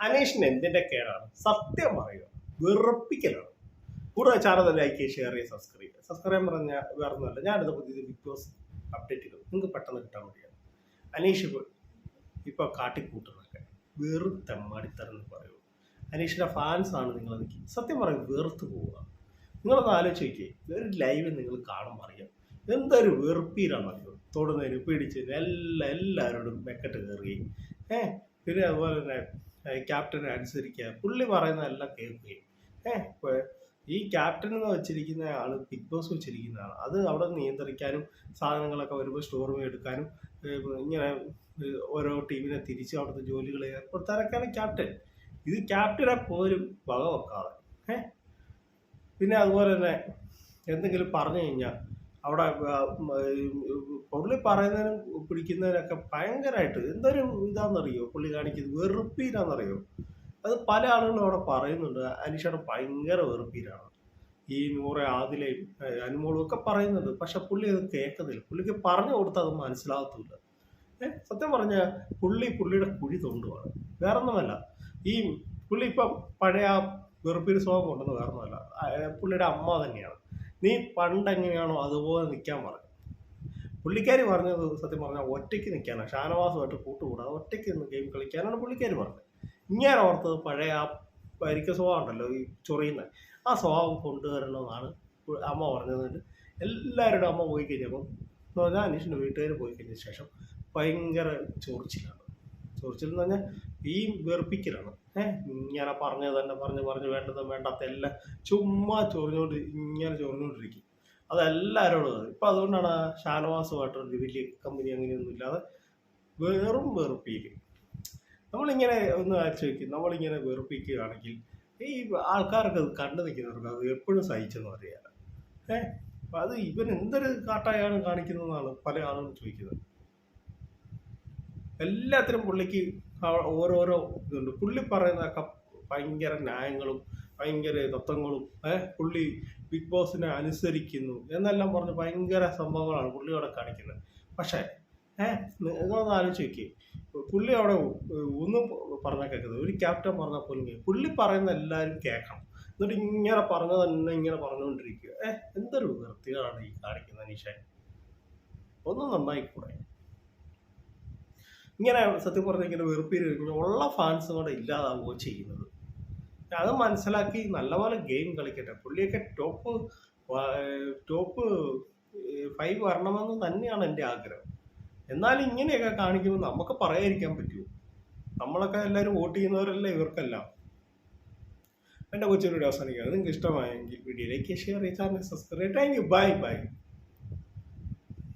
അനീഷിന് എന്തിന്റെ കേടാണ്? സത്യം പറയുക. വെറുപ്പിക്കലാണ്. കൂടുതൽ ചാനൽ ലൈക്ക് ഷെയർ ചെയ്യുക സബ്സ്ക്രൈബ് ചെയ്യുക സബ്സ്ക്രൈബ് പറഞ്ഞ വേറെ ഒന്നുമല്ല. ഞാനിത് പുതിയത് ബിഗ് ബോസ് അപ്ഡേറ്റുകൾ നിങ്ങൾക്ക് പെട്ടെന്ന് കിട്ടാൻ വേണ്ടിയാണ്. അനീഷ് ഇപ്പോൾ ഇപ്പൊ കാട്ടിക്കൂട്ടുന്നൊക്കെ. വെറും തെമ്മാടിത്തരം എന്ന് ഫാൻസ് ആണ് നിങ്ങൾ സത്യം പറയും വെറുത്ത് പോവുക. നിങ്ങളൊന്ന് ആലോചിച്ച് നോക്കിയേ. ഒരു ലൈവ് നിങ്ങൾ കാണുമ്പോൾ അറിയാം. എന്തൊരു വെറുപ്പീരാണെന്നറിയോ തൊടുന്നതിന് പിടിച്ചതിന് എല്ലാ എല്ലാവരോടും മെക്കെട്ട് കയറുകയും. ഏഹ്? പിന്നെ അതുപോലെ തന്നെ ഏഹ് ക്യാപ്റ്റനെ അനുസരിക്കുക. പുള്ളി പറയുന്നതെല്ലാം കേൾക്കുകയും. ഏഹ് ഈ ക്യാപ്റ്റൻ എന്ന് വെച്ചിരിക്കുന്ന ആൾ ബിഗ് ബോസ് വെച്ചിരിക്കുന്ന ആൾ അത് അവിടെ നിയന്ത്രിക്കാനും സാധനങ്ങളൊക്കെ വരുമ്പോൾ സ്റ്റോർ റൂം എടുക്കാനും ഇങ്ങനെ ഓരോ ടീമിനെ തിരിച്ച് അവിടുത്തെ ജോലികൾ ഏർപ്പെടുത്താനൊക്കെയാണ് ക്യാപ്റ്റൻ ഇത് ക്യാപ്റ്റനെ പോലും വക വെക്കാതെ. ഏഹ് പിന്നെ അതുപോലെ തന്നെ എന്തെങ്കിലും പറഞ്ഞു കഴിഞ്ഞാൽ അവിടെ പുള്ളി പറയുന്നതിനും പിടിക്കുന്നതിനൊക്കെ ഭയങ്കരമായിട്ട് എന്തൊരു ഇതാണെന്നറിയോ? പുള്ളി കാണിക്കുന്നത് വെറുപ്പീരാന്നറിയോ അത് പല ആളുകളും അവിടെ പറയുന്നുണ്ട്. അനീഷയുടെ ഭയങ്കര വെറുപ്പീരാണ്. ഈ നൂറെ ആദിലയും അനുമോളും ഒക്കെ പറയുന്നുണ്ട്. പക്ഷെ പുള്ളി അത് കേൾക്കുന്നില്ല. പുള്ളിക്ക് പറഞ്ഞു കൊടുത്താൽ അത് മനസ്സിലാകത്തില്ല. ഏഹ് സത്യം പറഞ്ഞ പുള്ളി പുള്ളിയുടെ കുഴി തൊണ്ടുമാണ് വേറൊന്നുമല്ല. ഈ പുള്ളി ഇപ്പം പഴയ വെറുപ്പീര് സ്വഭാവം കൊണ്ടുവന്ന് വേറെ ഒന്നുമല്ല ആ, പുള്ളിയുടെ അമ്മ തന്നെയാണ്. നീ പണ്ട് എങ്ങനെയാണോ അതുപോലെ നിൽക്കാൻ പറഞ്ഞു. പുള്ളിക്കാരി പറഞ്ഞത് സത്യം പറഞ്ഞാൽ ഒറ്റയ്ക്ക് നിൽക്കാനാണ് ഷാനവാസുമായിട്ട് കൂട്ടുകൂടാതെ ഒറ്റയ്ക്ക് നിന്ന് ഗെയിം കളിക്കാനാണ് പുള്ളിക്കാരി പറഞ്ഞത്. ഇങ്ങനെ ഓർത്തത് പഴയ ആ പരിക്ക സ്വഭാവം ഉണ്ടല്ലോ ഈ ചൊറിയുന്ന. ആ സ്വഭാവം കൊണ്ടുവരണമെന്നാണ് അമ്മ പറഞ്ഞത് എല്ലാവരുടെ അമ്മ പോയി കഴിഞ്ഞപ്പം എന്ന് പറഞ്ഞാൽ അനീഷിന്റെ വീട്ടുകാർ പോയി കഴിഞ്ഞ ശേഷം ഭയങ്കര ചൊറിച്ചിലാണ്. ചൊറിച്ചിൽ എന്ന് പറഞ്ഞാൽ ഈ വെറുപ്പിക്കലാണ്. ഏഹ് ഇങ്ങനെ പറഞ്ഞത് തന്നെ പറഞ്ഞ് പറഞ്ഞ് വേണ്ടത് വേണ്ടാത്ത എല്ലാം ചുമ്മാ ചൊറിഞ്ഞുകൊണ്ട് ഇങ്ങനെ ചൊറിഞ്ഞുകൊണ്ടിരിക്കും അതെല്ലാവരോടും അത് ഇപ്പം അതുകൊണ്ടാണ് ഷാനവാസ് ഷാനവാസുമായിട്ട് വലിയ കമ്പനി അങ്ങനെയൊന്നും ഇല്ലാതെ വെറും വെറുപ്പിക്കും നമ്മളിങ്ങനെ ഒന്ന് ആലോചിച്ച് നോക്കി. നമ്മളിങ്ങനെ വെറുപ്പിക്കുകയാണെങ്കിൽ ഈ ആൾക്കാർക്ക് അത് കണ്ടു നിൽക്കുന്നവർക്ക് അത് എപ്പോഴും സഹിച്ചെന്ന് ഏഹ് അപ്പം അത് ഇവൻ എന്തൊരു കാട്ടായാണ് കാണിക്കുന്നതെന്നാണ് പല ആളുകളും ചോദിക്കുന്നത്. എല്ലാത്തിനും പുള്ളിക്ക് ഓരോരോ ഇതുണ്ട്. പുള്ളി പറയുന്നതൊക്കെ ഭയങ്കര ന്യായങ്ങളും ഭയങ്കര തത്വങ്ങളും ഏഹ് പുള്ളി ബിഗ് ബോസിനെ അനുസരിക്കുന്നു എന്നെല്ലാം പറഞ്ഞ് ഭയങ്കര സംഭവങ്ങളാണ് പുള്ളി അവിടെ കാണിക്കുന്നത്. പക്ഷേ ഏഹ് നിങ്ങളൊന്ന് ആലോചിച്ച് നോക്കിയേ. പുള്ളി അവിടെ ഒന്നും പറഞ്ഞാൽ കേൾക്കുന്നത്. ഒരു ക്യാപ്റ്റൻ പറഞ്ഞാൽ പോലും പുള്ളി പറയുന്ന എല്ലാവരും കേൾക്കണം. എന്നിട്ട് ഇങ്ങനെ പറഞ്ഞത് തന്നെ ഇങ്ങനെ പറഞ്ഞുകൊണ്ടിരിക്കുക. ഏഹ് എന്തൊരു വൃത്തികളാണ് ഈ കാണിക്കുന്നത് അനീഷേ ഒന്നും നന്നായിക്കൂടെ? ഇങ്ങനെ സത്യം പറഞ്ഞ ഇങ്ങനെ വെറുപ്പീര് കഴിഞ്ഞാൽ ഉള്ള ഫാൻസ് കൂടെ ഇല്ലാതാവുകയോ ചെയ്യുന്നത്. അത് മനസ്സിലാക്കി നല്ലപോലെ ഗെയിം കളിക്കട്ടെ. പുള്ളിയൊക്കെ ടോപ്പ് ടോപ്പ് ഫൈവ് വരണമെന്ന് തന്നെയാണ് എന്റെ ആഗ്രഹം. എന്നാലും ഇങ്ങനെയൊക്കെ കാണിക്കുമ്പോൾ നമുക്ക് പറയാതിരിക്കാൻ പറ്റുമോ? നമ്മളൊക്കെ എല്ലാവരും വോട്ട് ചെയ്യുന്നവരല്ലേ ഇവർക്കല്ല. എന്റെ കൊച്ചു വീഡിയോ അവസാനിക്കുക നിങ്ങൾക്ക് ഇഷ്ടമായെങ്കിൽ വീഡിയോ വീഡിയോയിലേക്ക് share channel subscribe thank you bye bye